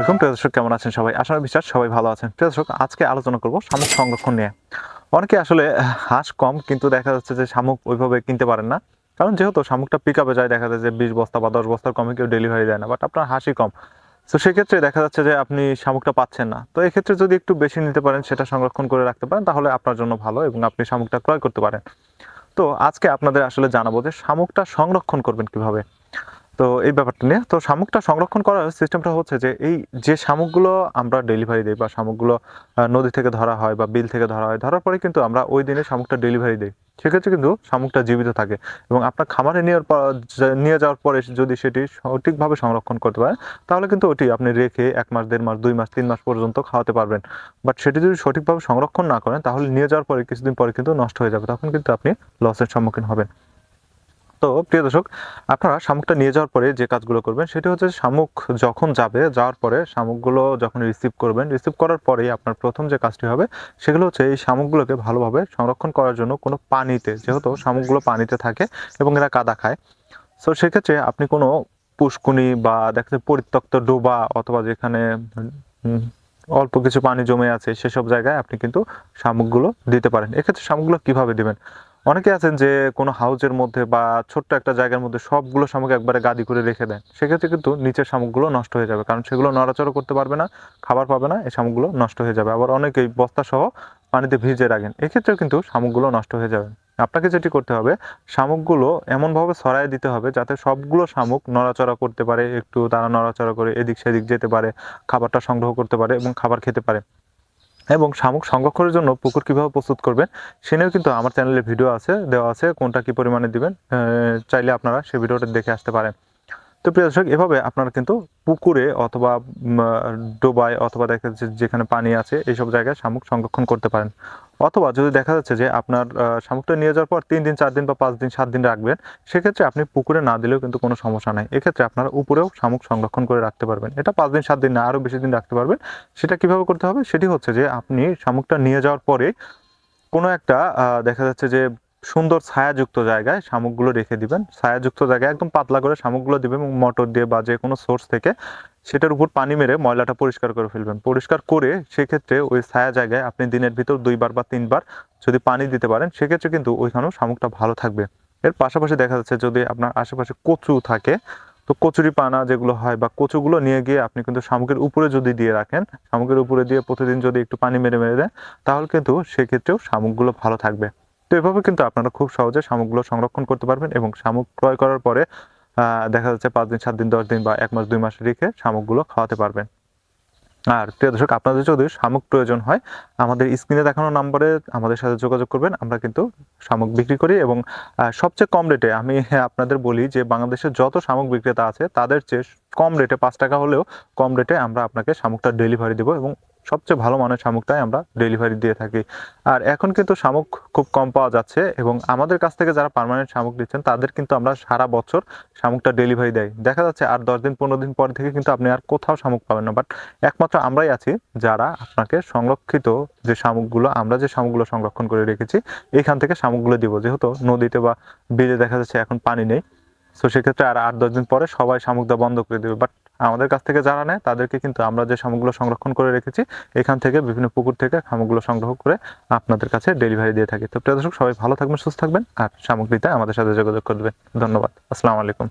প্রিয় দর্শক, কেমন আছেন সবাই? আশা বিশ্বাস সবাই ভালো আছেন। প্রিয় দর্শক, আজকে আলোচনা করব শামুক সংরক্ষণ নিয়ে। অনেকে আসলে হাঁস কম, কিন্তু দেখা যাচ্ছে যে শামুক ওইভাবে কিনতে পারেন না। কারণ যেহেতু শামুকটা পিক আপে যায়, দেখা যায় যে বিশ বস্তা বা দশ বস্তার কমে কেউ ডেলিভারি দেয় না বাট আপনার হাসি কম। তো সেক্ষেত্রে দেখা যাচ্ছে যে আপনি শামুকটা পাচ্ছেন না। তো এক্ষেত্রে যদি একটু বেশি নিতে পারেন, সেটা সংরক্ষণ করে রাখতে পারেন, তাহলে আপনার জন্য ভালো এবং আপনি শামুকটা ক্রয় করতে পারেন। তো আজকে আপনাদের আসলে জানাব যে শামুকটা সংরক্ষণ করবেন কীভাবে। তো এই ব্যাপারটা নিয়ে, তো শামুকটা সংরক্ষণ করার সিস্টেমটা হচ্ছে যে, এই যে শামুকগুলো আমরা ডেলিভারি দিই বা শামুকগুলো নদী থেকে ধরা হয় বা বিল থেকে ধরা হয়, ধরার পরে কিন্তু আমরা ওই দিনে শামুকটা ডেলিভারি দিই। সেক্ষেত্রে কিন্তু শামুকটা জীবিত থাকে এবং আপনার খামারে নেওয়ার পর নিয়ে যাওয়ার পরে যদি সেটি সঠিকভাবে সংরক্ষণ করতে পারেন, তাহলে কিন্তু ওটি আপনি রেখে এক মাস, দেড় মাস, দুই মাস, তিন মাস পর্যন্ত খাওয়াতে পারবেন। বাট সেটি যদি সঠিকভাবে সংরক্ষণ না করেন, তাহলে নিয়ে যাওয়ার পরে কিছুদিন পরে কিন্তু নষ্ট হয়ে যাবে, তখন কিন্তু আপনি লসের সম্মুখীন হবেন। তো প্রিয় দর্শক, আপনারা শামুকটা নিয়ে যাওয়ার পরে যে কাজগুলো করবেন সেটি হচ্ছে শামুক যখন যাবে যাওয়ার পরে শামুকগুলো যখন রিসিভ করবেন রিসিভ করার পরেই আপনার প্রথম যে কাজটি হবে সেগুলো হচ্ছে এই শামুকগুলোকে ভালোভাবে সংরক্ষণ করার জন্য কোনো পানিতে, যেহেতু শামুকগুলো পানিতে থাকে এবং এরা কাদা খায়। সো সেক্ষেত্রে আপনি কোনো পুষ্কুনি বা দেখা যায় পরিত্যক্ত ডোবা অথবা যেখানে অল্প কিছু পানি জমে আছে সেসব জায়গায় আপনি কিন্তু শামুকগুলো দিতে পারেন। এক্ষেত্রে শামুকগুলো কীভাবে দিবেন? অনেকে আছেন যে কোনো হাউজের মধ্যে বা ছোট্ট একটা জায়গার মধ্যে সবগুলো শামুক একবারে গাদি করে রেখে দেন। সেক্ষেত্রে কিন্তু নিচের শামুকগুলো নষ্ট হয়ে যাবে। কারণ সেগুলো নড়াচড়া করতে পারবে না, খাবার পাবে না, এই শামুকগুলো নষ্ট হয়ে যাবে। আবার অনেকেই বস্তা সহ পানিতে ভিজে রাখেন। এক্ষেত্রেও কিন্তু শামুকগুলো নষ্ট হয়ে যাবে। আপনাকে যেটি করতে হবে, শামুকগুলো এমনভাবে ছড়াই দিতে হবে যাতে সবগুলো শামুক নড়াচড়া করতে পারে, একটু তারা নড়াচড়া করে এদিক সেদিক যেতে পারে, খাবারটা সংগ্রহ করতে পারে এবং খাবার খেতে পারে। এবং শামুক সংরক্ষণের জন্য পুকুর কীভাবে প্রস্তুত করবেন, সে নিয়েও কিন্তু আমার চ্যানেলে ভিডিও আছে, দেওয়া আছে, কোনটা কী পরিমাণে দিবেন চাইলে আপনারা সেই ভিডিওটা দেখে আসতে পারেন। তো প্রিয় দর্শক, এভাবে আপনারা কিন্তু পুকুরে অথবা ডোবায় অথবা দেখা যাচ্ছে যেখানে পানি আছে, এইসব জায়গায় শামুক সংরক্ষণ করতে পারেন। অথবা যদি দেখা যাচ্ছে যে আপনার শামুকটা নিয়ে যাওয়ার পর তিন দিন, চার দিন বা পাঁচ দিন, সাত দিন রাখবেন, সেক্ষেত্রে আপনি পুকুরে না দিলেও কিন্তু কোনো সমস্যা নাই। এক্ষেত্রে আপনারা উপরেও শামুক সংরক্ষণ করে রাখতে পারবেন। এটা পাঁচ দিন, সাত দিন না আরও বেশি দিন রাখতে পারবেন। সেটা কীভাবে করতে হবে? সেটি হচ্ছে যে আপনি শামুকটা নিয়ে যাওয়ার পরে কোনো একটা দেখা যাচ্ছে যে সুন্দর ছায়াযুক্ত জায়গায় শামুকগুলো রেখে দিবেন। ছায়াযুক্ত জায়গায় একদম পাতলা করে শামুকগুলো দিবেন এবং মোটর দিয়ে বা যে কোনো সোর্স থেকে সেটার উপর পানি মেরে ময়লাটা পরিষ্কার করে ফেলবেন। পরিষ্কার করে সেক্ষেত্রে ওই ছায়া জায়গায় আপনি দিনের ভিতর দুইবার বা তিনবার যদি পানি দিতে পারেন, সেক্ষেত্রে কিন্তু ওইখানেও শামুকটা ভালো থাকবে। এর পাশাপাশি দেখা যাচ্ছে যদি আপনার আশেপাশে কচু থাকে, তো কচুরি পানা যেগুলো হয় বা কচুগুলো নিয়ে গিয়ে আপনি কিন্তু শামুকের উপরে যদি দিয়ে রাখেন শামুকের উপরে দিয়ে প্রতিদিন যদি একটু পানি মেরে মেরে দেন, তাহলে কিন্তু সেক্ষেত্রেও শামুকগুলো ভালো থাকবে। তো এভাবে কিন্তু আপনারা খুব সহজে শামুকগুলো সংরক্ষণ করতে পারবেন এবং শামুক ক্রয় করার পরে দেখা যাচ্ছে পাঁচ দিন, সাত দিন, দশ দিন বা এক মাস, দুই মাস রেখে শামুকগুলো খাওয়াতে পারবেন। আর প্রিয় দর্শক, আপনাদের যদি শামুক প্রয়োজন হয়, আমাদের স্ক্রিনে দেখানো নম্বরে আমাদের সাথে যোগাযোগ করবেন। আমরা কিন্তু শামুক বিক্রি করি এবং সবচেয়ে কম রেটে আমি আপনাদের বলি যে বাংলাদেশের যত শামুক বিক্রেতা আছে, তাদের চেয়ে কম রেটে পাঁচ টাকা হলেও কম রেটে আমরা আপনাকে শামুকটা ডেলিভারি দেবো এবং সবচেয়ে ভালো মানের শামুকটাই আমরা ডেলিভারি দিয়ে থাকি। আর এখন কিন্তু শামুক খুব কম পাওয়া যাচ্ছে এবং আমাদের কাছ থেকে যারা পারমানেন্ট শামুক নিচ্ছেন, তাদের কিন্তু আমরা সারা বছর শামুকটা ডেলিভারি দেয় দেখা যাচ্ছে আর দশ দিন, পনেরো দিন পর থেকে কিন্তু আপনি আর কোথাও শামুক পাবেন না। বাট একমাত্র আমরাই আছি যারা আপনাকে সংরক্ষিত যে শামুকগুলো, আমরা যে শামুকগুলো সংরক্ষণ করে রেখেছি এইখান থেকে শামুকগুলো দিব। যেহেতু নদীতে বা বিলে দেখা যাচ্ছে এখন পানি নেই, তো সেক্ষেত্রে আর আট, দশ দিন পরে সবাই শামুক দেওয়া বন্ধ করে দেবে। বাট আমাদের কাছ থেকে যারা নেয়, তাদেরকে কিন্তু আমরা যে শামুকগুলো সংরক্ষণ করে রেখেছি, এখান থেকে বিভিন্ন পুকুর থেকে শামুকগুলো সংগ্রহ করে আপনাদের কাছে ডেলিভারি দিয়ে থাকি। তো প্রিয় দর্শক, সবাই ভালো থাকবেন, সুস্থ থাকবেন, আর সামগ্রীতে আমাদের সাথে যোগাযোগ করবেন ধন্যবাদ। আসসালামু আলাইকুম।